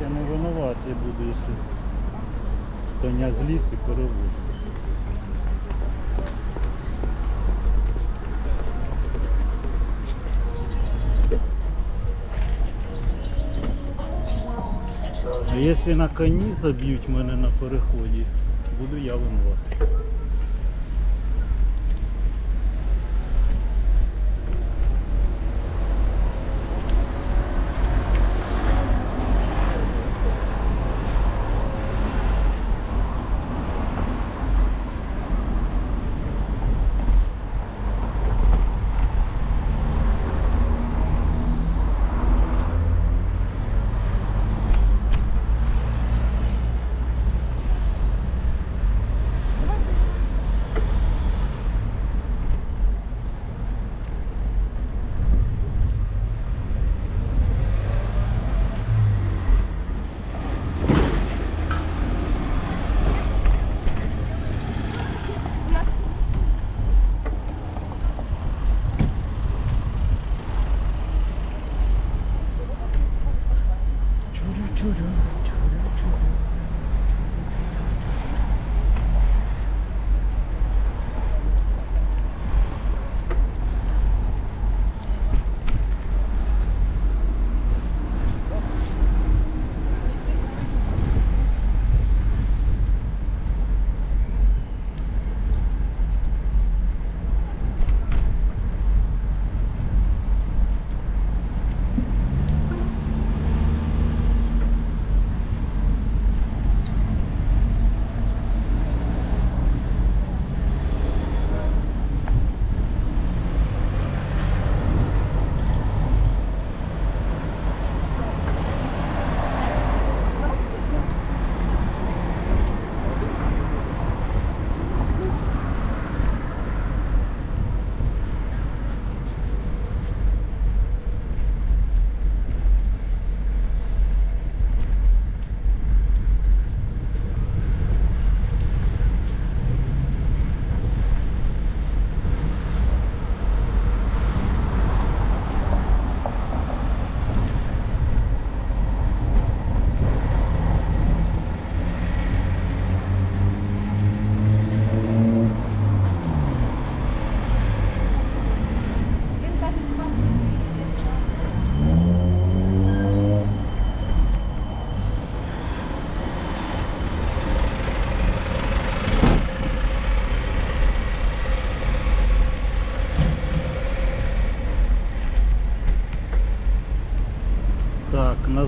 я буду, якщо з коня зліз і перевозити. А якщо на коні заб'ють мене на переході, буду я винуватий.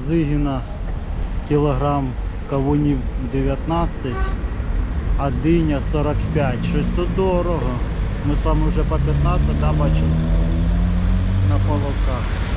Так, на Зигіна кілограм кавунів 19, а диня 45. Щось тут дорого. Ми з вами вже по 15, да, бачимо На половках.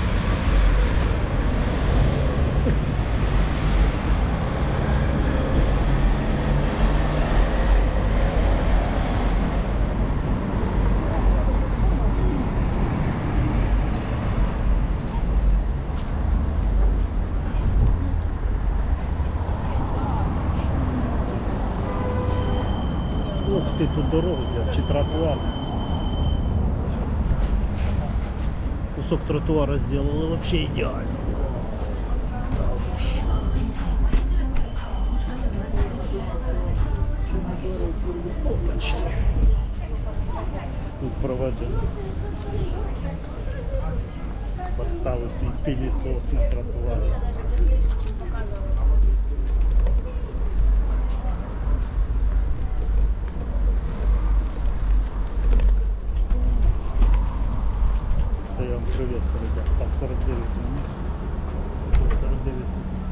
Ух ти, тут дорогу взяв, чи тротуар. Кусок тротуара сделали вообще уж. Опачки. Тут проводили. Поставив свій пилісос на тротуар. Привіт передав. Там 49 минут. 49 секунд.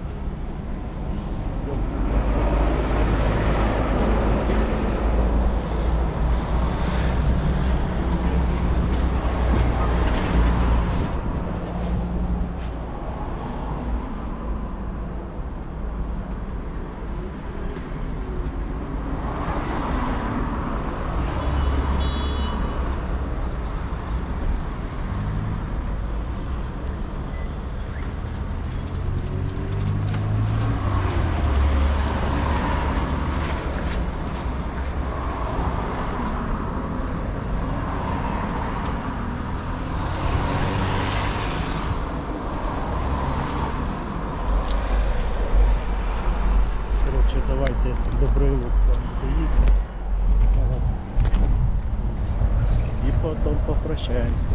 потім попрощаємося.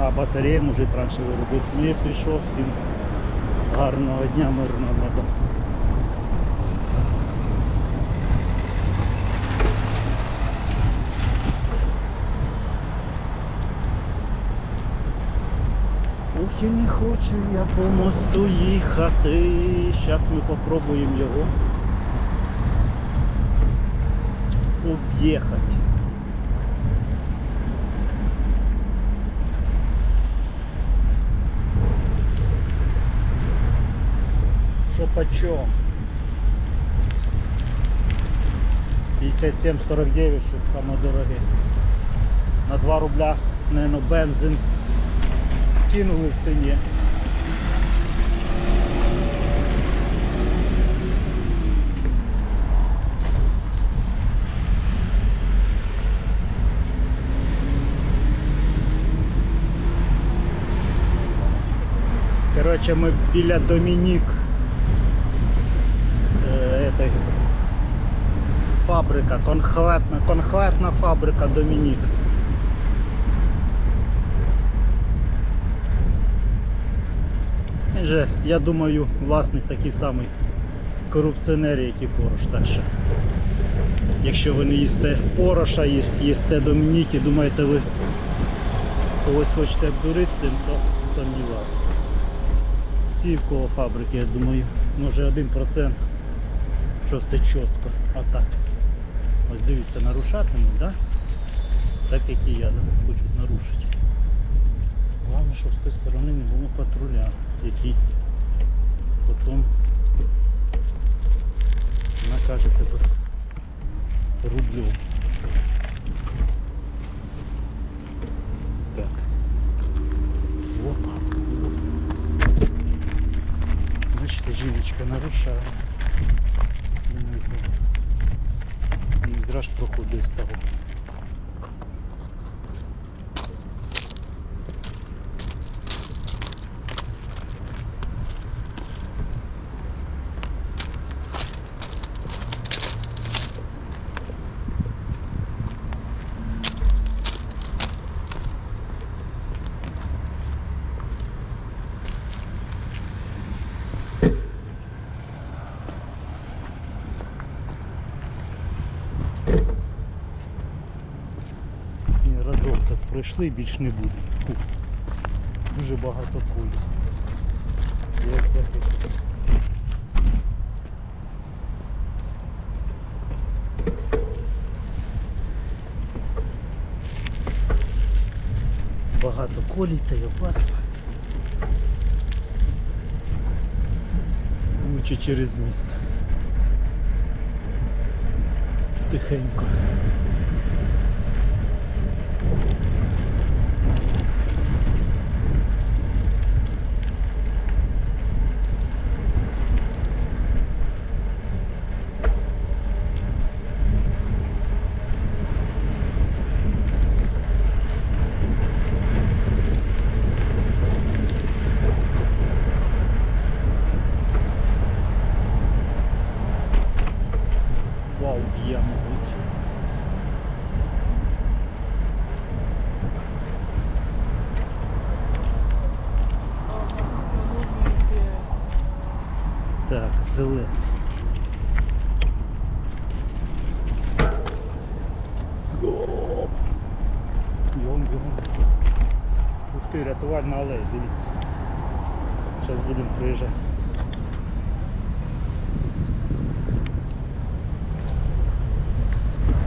А батареї можуть раніше виробити. Ну, якщо що, всім гарного дня, мирного неба. Ох, і не хочу я по мосту їхати. Зараз ми попробуємо його об'їхати. Що почем? 57,49, щось саме дороге. На 2 рубля, наверное, бензин скинули в ціні. Короче, ми біля Домінік. Фабрика, конхветна, конхветна фабрика Домінік. Же, я думаю, власник такий самий корупціонер, як і Порош. Так що, якщо ви не їсте Пороша і їсте Домініки, думаєте ви когось хочете обдурити цим, то сумніваюся. Всі в кого фабрики, я думаю, може 1%, що все чітко. А так. Ось дивіться, нарушатимуть, да? так як і я, да? хочуть нарушити. Головне, щоб з тієї сторони не було патруля, який потім накаже тебе рублем. Так. Опа. Бачите, жіночка нарушає. Не знаю. Зря ж проходить з того. І разок так пройшли більш не буде. Фу. Дуже багато куль. Я захищусь. Багато колій та й опасно. Лучше через місто. Тихенько. Бігом, бігом. Ух ти, рятувальна алея, дивіться. Зараз будемо приїжджати.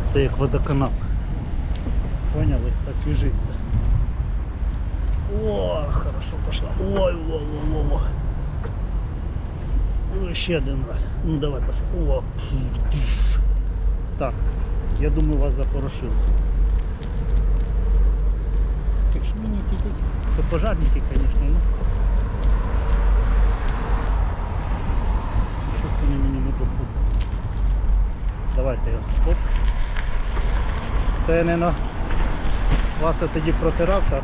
Це як водоканал. Поняли? Освіжиться. О, хорошо пошла. Ой, во, во, во. Ну, ще один раз. Ну давай посмотрим. О, Так, я думаю, вас запорошили. Що мені ці такі, то пожарники, конечно, ну. Щось вони мені не допомогли. Давайте я стоп. То я не на вас тоді протирав та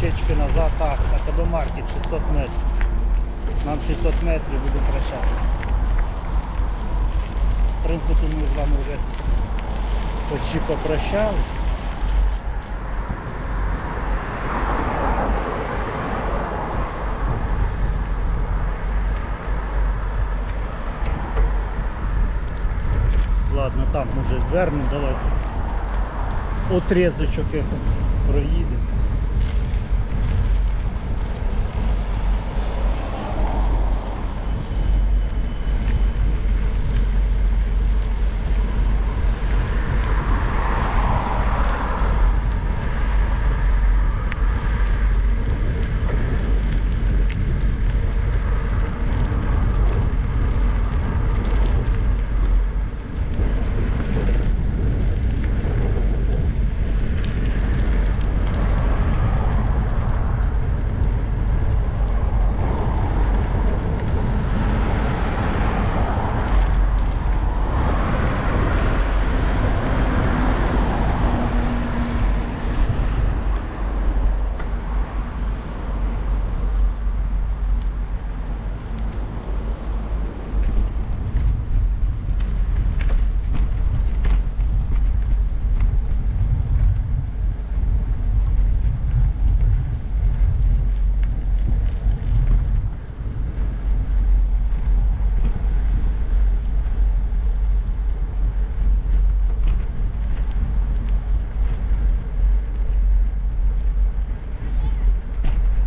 Чечки назад, так, АТБ маркет 600 метрів. Нам 600 метрів будемо прощатися. В принципі, ми з вами вже почти попрощались. Ладно, там уже звернемо, давайте. Отрезочок проїдемо.